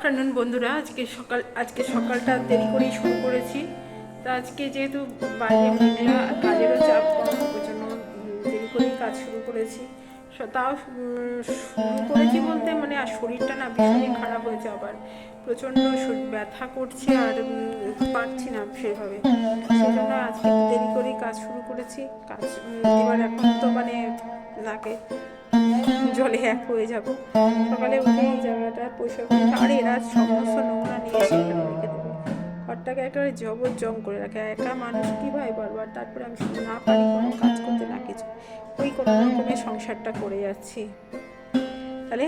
Afternoon বন্ধুরা, আজকে সকাল আজকে সকালটা দেরি করেই শুরু করেছি। তা আজকে যেহেতু বাইরে কাজেরও চাপ জন্য দেরি করেই কাজ শুরু করেছি। তাও শুরু করেছি বলতে মানে আর শরীরটা না ভীষণই খারাপ হয়েছে আবার। প্রচণ্ড ব্যথা করছে আর পারছি না সেভাবে। সেই জন্য আজকে দেরি করেই কাজ শুরু করেছি। কাজ এবার এখন তো মানে নাকে জলে এক হয়ে যাব। সকালে উঠে এই জায়গাটা পরিষ্কার করে আর এরা সমস্ত নোংরা নিয়ে এসে এখানে রেখে দেবে। ঘরটাকে একেবারে জবরজং করে রাখে। একা মানুষ কী ভাই বারবার তারপরে আমি না পারি কোনো কাজ করতে না কিছু। ওই কোনো রকমের সংসারটা করে যাচ্ছি। তাহলে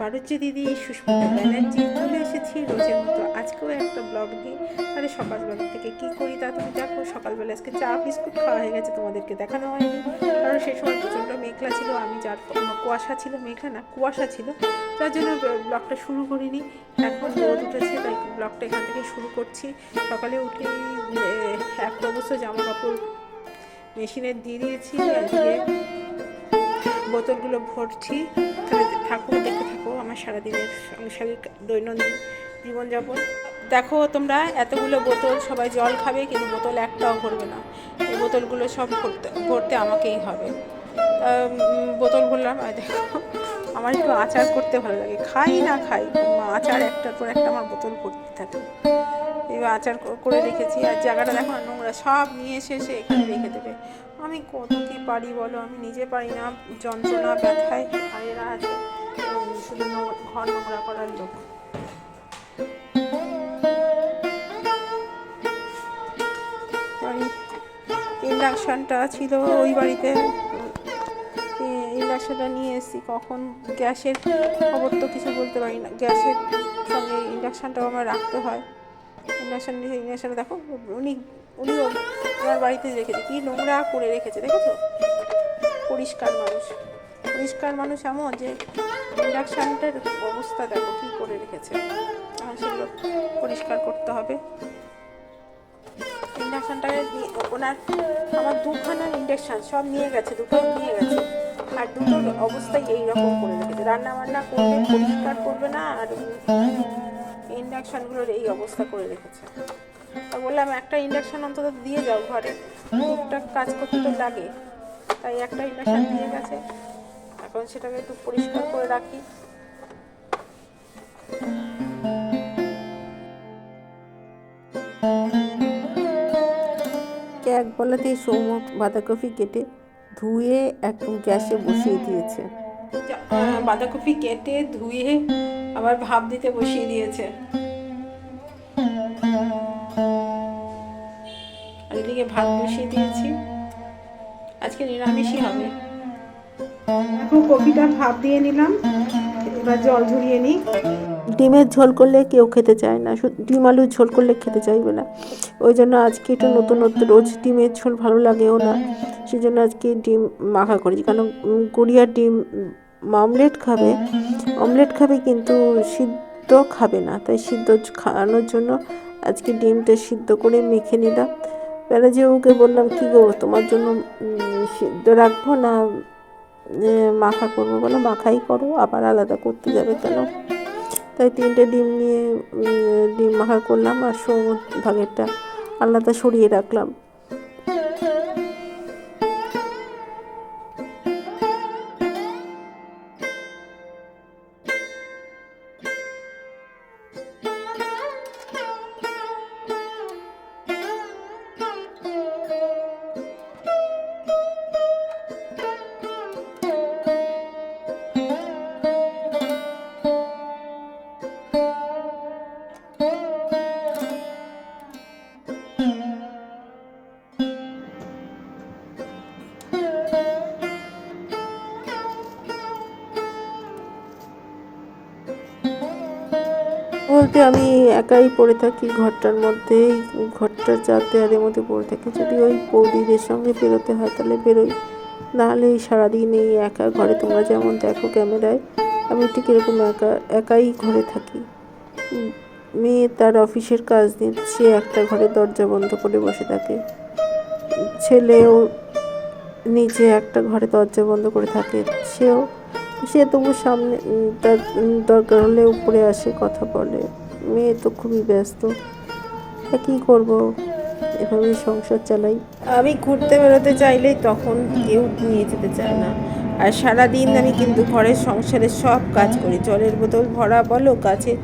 বারুজ্জি দিদি, সুস্মিতা ব্যানার্জি চলে এসেছি রোজের মতো। আজকেও একটা ব্লগ নিয়ে তাহলে সকালবেলা থেকে কি করি তা তুমি দেখো সকালবেলা আজকে চা, বিস্কুট খাওয়া হয়ে গেছে, তোমাদেরকে দেখানো হয়নি। কারণ সেই সময় প্রচণ্ড মেঘলা ছিল, আমি যার কুয়াশা ছিল, মেঘলা না, কুয়াশা ছিল, যার জন্য ব্লগটা শুরু করিনি। এখন রোদ উঠেছে, তাই ব্লগটা এখান থেকে শুরু করছি। সকালে উঠে এক অবশ্য জামা কাপড় মেশিনে দিয়ে দিয়েছি বোতলগুলো ভরছি। তাহলে ঠাকুর দেখতে থাকো, আমার সারাদিনের সাংসারিক দৈনন্দিন জীবনযাপন। দেখো তোমরা, এতগুলো বোতল সবাই জল খাবে, কিন্তু বোতল একটাও ভরবে না। এই বোতলগুলো সব ভরতে ভরতে আমাকেই হবে। বোতল ভরলাম আর দেখো, আমার একটু আচার করতে ভালো লাগে। খাই না খাই আচার একটার পর একটা আমার বোতল ভর্তি থাকে। এবার আচার করে রেখেছি। আর জায়গাটা দেখো নোংরা, সব নিয়ে এসে এসে এখানে রেখে দেবে। আমি কত কি পারি বলো? আমি নিজে পারি না যন্ত্রণা ব্যথায়। আর এরা আছে শুধু ঘর নোংরা করার লোক। ইন্ডাকশানটা ছিল ওই বাড়িতে। ইন্ডাকশানটা নিয়ে এসেছি। কখন গ্যাসের খবর তো কিছু বলতে পারি না। গ্যাসের সঙ্গে ইন্ডাকশানটাও আমার রাখতে হয়। ইন্ডাকশান নিয়ে ইন্ডাকশানটা দেখো উনি উনিও ওনার বাড়িতে রেখেছে, কি নোংরা করে রেখেছে, দেখেছ? পরিষ্কার মানুষ। পরিষ্কার মানুষ এমন যে ইন্ডাকশানটার অবস্থা দেখো, কী করে রেখেছে। সেগুলো পরিষ্কার করতে হবে। ইন্ডাকশানটাকে নিয়ে ওনার আমার দুখানা ইন্ডাকশান সব নিয়ে গেছে, দুটো নিয়ে গেছে। আর দুটোর অবস্থাই এইরকম করে রেখেছে। রান্না বান্না করবে, পরিষ্কার করবে না, আর ইন্ডাকশানগুলোর এই অবস্থা করে রেখেছে। তা বললাম একটা ইন্ডাকশান অন্তত দিয়ে যাও ঘরে। টুকটাক কাজ করতে তো লাগে। তাই একটা ইন্ডাকশান দিয়ে গেছে। এখন সেটাকে একটু পরিষ্কার করে রাখি। এক বলাতেই সৌম বাঁধাকপি কেটে ধুয়ে একদম গ্যাসে বসিয়ে দিয়েছে। বাঁধাকপি কেটে ধুয়ে আবার ভাপ দিতে বসিয়ে দিয়েছে। আর এদিকে ভাত বসিয়ে দিয়েছি। আজকে নিরামিষই হবে। এখন কপিটা ভাপ দিয়ে নিলাম। এবার জল ঝরিয়ে নিই। ডিমের ঝোল করলে কেউ খেতে চায় না। শুধু ডিম আলুর ঝোল করলে খেতে চাইবে না। ওই জন্য আজকে একটু নতুন নতুন রোজ ডিমের ঝোল ভালো লাগেও না। সেই জন্য আজকে ডিম মাখা করেছি। কারণ উম, ডিম অমলেট খাবে। অমলেট খাবে কিন্তু সিদ্ধ খাবে না। তাই সিদ্ধ খাওয়ানোর জন্য আজকে ডিমটা সিদ্ধ করে মেখে নিলাম। বেলা যে ওকে বললাম, কি গো, তোমার জন্য সিদ্ধ রাখব না মাখা করব? বলো মাখাই করো, আবার আলাদা করতে যাবে কেন? তাই তিনটে ডিম নিয়ে ডিম মাখা করলাম আর সৌমুর ভাগেরটা আলাদা সরিয়ে রাখলাম। বলতে আমি একাই পড়ে থাকি, ঘরটার মধ্যে ঘরটার চার দেয়ালের মধ্যে পড়ে থাকি। যদি ওই বৌদিদের সঙ্গে বেরোতে হয় তাহলে বেরোই। নাহলে এই সারাদিন এই একা ঘরে তোমরা যেমন দেখো ক্যামেরায়, আমি ঠিক এরকম একা, একাই ঘরে থাকি। মেয়ে তার অফিসের কাজ নিচ্ছে একটা ঘরে দরজা বন্ধ করে বসে থাকে। ছেলেও নিচে একটা ঘরে দরজা বন্ধ করে থাকে। সেও, সে তবু সামনে তার দরকার হলে উপরে আসে, কথা বলে। মেয়ে তো খুবই ব্যস্ত। তা কী করব? সংসার চালাই। আমি ঘুরতে বেরোতে চাইলেই তখন কেউ নিয়ে যেতে চায় না। আর সারাদিন আমি কিন্তু ঘরের সংসারের সব কাজ করি। জলের বোতল ভরা বলো, গাছে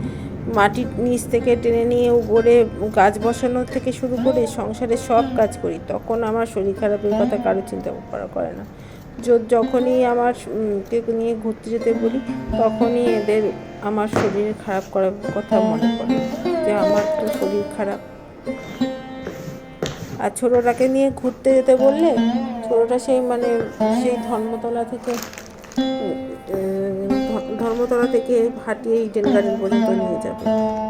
মাটির নিচ থেকে টেনে নিয়ে উপরে গাছ বসানোর থেকে শুরু করে সংসারের সব কাজ করি। তখন আমার শরীর খারাপের কথা কারও চিন্তা করা করে না। যখনই আমার কেউ নিয়ে ঘুরতে যেতে বলি, তখনই এদের আমার শরীর খারাপ করার কথা মনে পড়ে যে আমার তো শরীর খারাপ। আর ছোটোটাকে নিয়ে ঘুরতে যেতে বললে ছোটোটা সেই মানে সেই ধর্মতলা থেকে ধর্মতলা থেকে হাঁটিয়ে ইডেন গার্ডেন পর্যন্ত নিয়ে যাবে।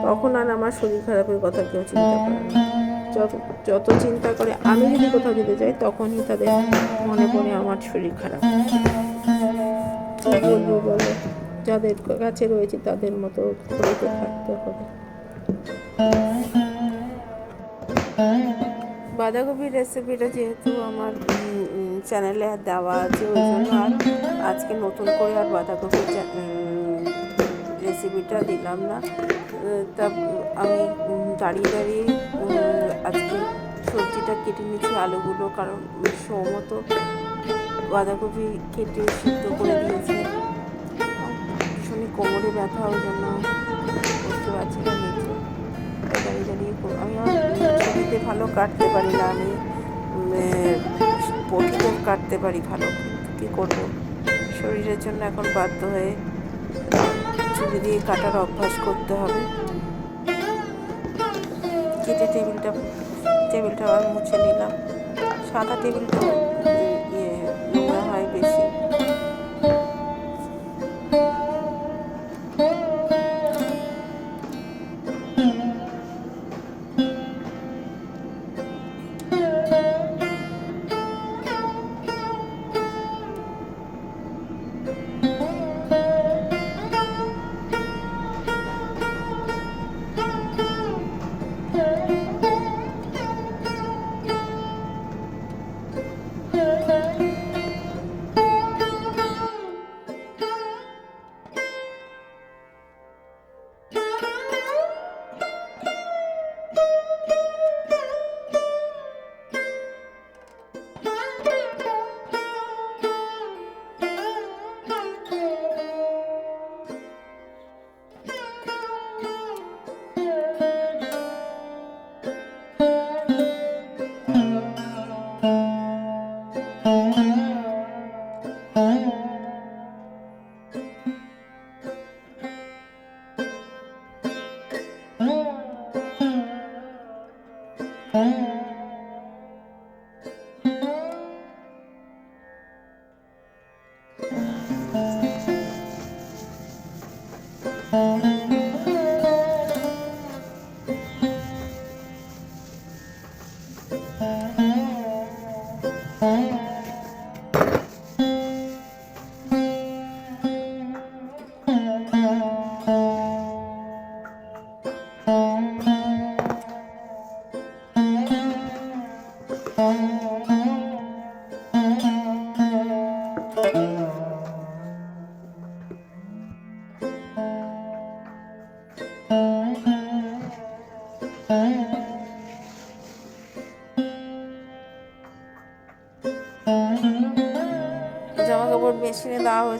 তখন আর আমার শরীর খারাপের কথা কেউ চিন্তা করে না। যত যত চিন্তা করে আমি যদি কোথাও যেতে যাই, তখনই তাদের মনে পড়ে আমার শরীর খারাপ। বলব বলো? যাদের কাছে রয়েছে তাদের মতো থাকতে হবে। বাঁধাকপির রেসিপিটা যেহেতু আমার চ্যানেলে আর দেওয়া আছে, ওই জন্য আর আজকে নতুন করে আর বাঁধাকপির রেসিপিটা দিলাম না। তা আমি দাঁড়িয়ে দাঁড়িয়ে আজকে সবজিটা কেটে নিচ্ছি আলুগুলো, কারণ সমতো বাঁধাকপি কেটে সিদ্ধ করে দিয়েছে। কোমরে ব্যথা ওই জন্য বুঝতে পারছি না নিচে। দাঁড়িয়ে দাঁড়িয়ে আমি ছবিতে ভালো কাটতে পারি না, আমি পটিতে কাটতে পারি ভালো। কী করব? শরীরের জন্য এখন বাধ্য হয়ে ছুরি দিয়ে কাটার অভ্যাস করতে হবে। কেটে টেবিলটা টেবিলটা আবার মুছে নিলাম। সাদা টেবিলটা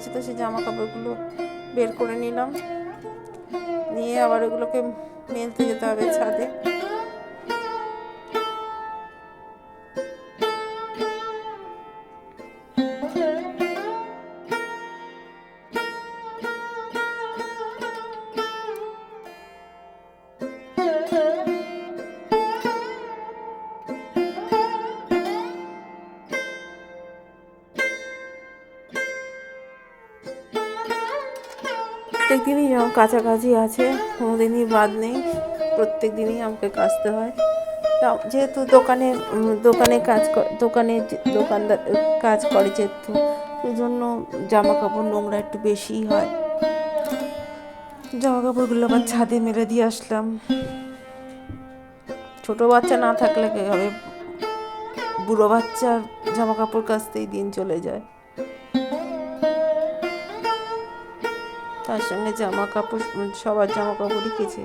দেওয়া তো সেই জামা কাপড়গুলো বের করে নিলাম। নিয়ে আবার ওগুলোকে মেলতে যেতে হবে ছাদে। প্রত্যেক দিনই কাছাকাছি আছে কোনো দিনই বাদ নেই। প্রত্যেক দিনই আমাকে কাচতে হয়। তা যেহেতু দোকানে দোকানে কাজ দোকানে দোকানদার, কাজ করে যেহেতু সেই জন্য জামা কাপড় নোংরা একটু বেশিই হয়। জামা কাপড়গুলো আবার ছাদে মেরে দিয়ে আসলাম। ছোট বাচ্চা না থাকলে হবে বুড়ো বাচ্চার জামা কাপড় কাচতেই দিন চলে যায়। তার সঙ্গে জামা কাপড় সবার জামা কাপড়ই কেচে।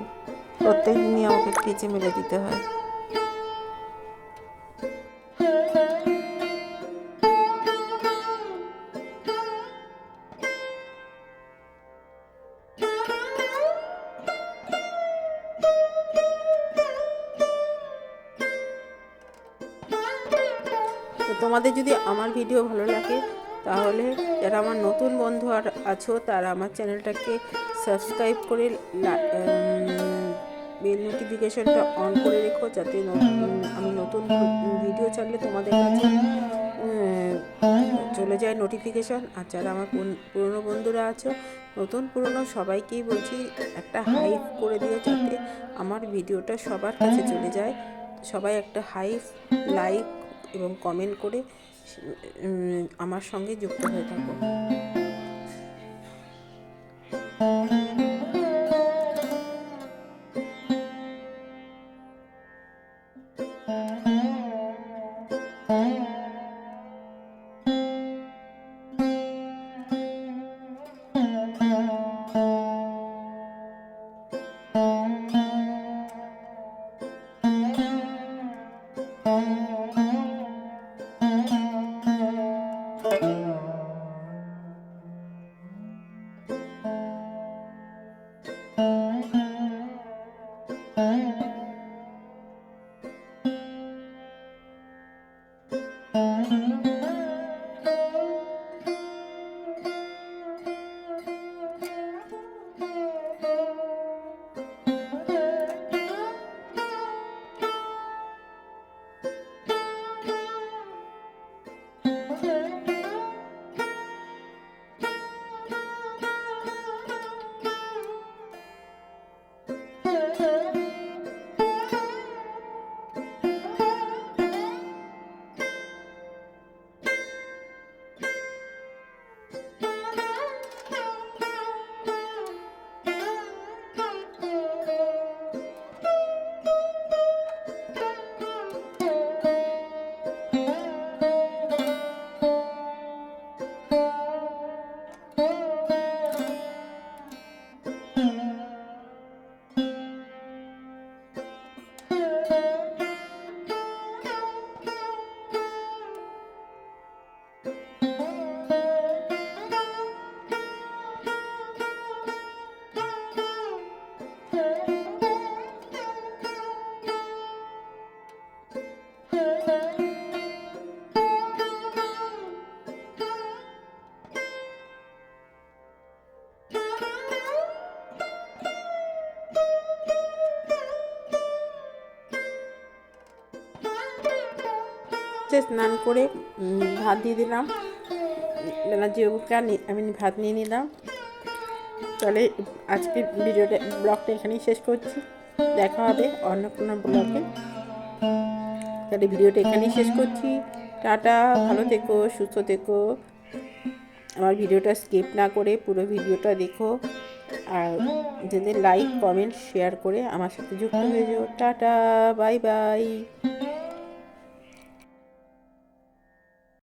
প্রত্যেক দিনই আমাকে কেচে মেলে দিতে হয়। তোমাদের যদি আমার ভিডিও ভালো লাগে তাহলে যারা আমার নতুন বন্ধু আর আছো, তারা আমার চ্যানেলটাকে সাবস্ক্রাইব করে বেল নোটিফিকেশনটা অন করে রেখো যাতে আমি নতুন ভিডিও ছাড়লে তোমাদের কাছে চলে যায় নোটিফিকেশন। আর যারা আমার পুরনো বন্ধুরা আছো, নতুন পুরনো সবাইকেই বলছি একটা হাইপ করে দিও যাতে আমার ভিডিওটা সবার কাছে চলে যায়। সবাই একটা হাইপ লাইক এবং কমেন্ট করে আমার সঙ্গে যুক্ত হয়ে থাকো। যে স্নান করে ভাত দিয়ে দিলাম। ব্যানার্জি বাবুকে আমি ভাত নিয়ে নিলাম। তাহলে আজকে ভিডিওটা, ব্লগটা এখানেই শেষ করছি। দেখা হবে অন্য কোনো ব্লগে। তাহলে ভিডিওটা এখানেই শেষ করছি। টাটা, ভালো থেকো, সুস্থ থেকো। আমার ভিডিওটা স্কিপ না করে পুরো ভিডিওটা দেখো। আর যাদের লাইক, কমেন্ট, শেয়ার করে আমার সাথে যুক্ত হয়ে যাও। Tata, bye bye.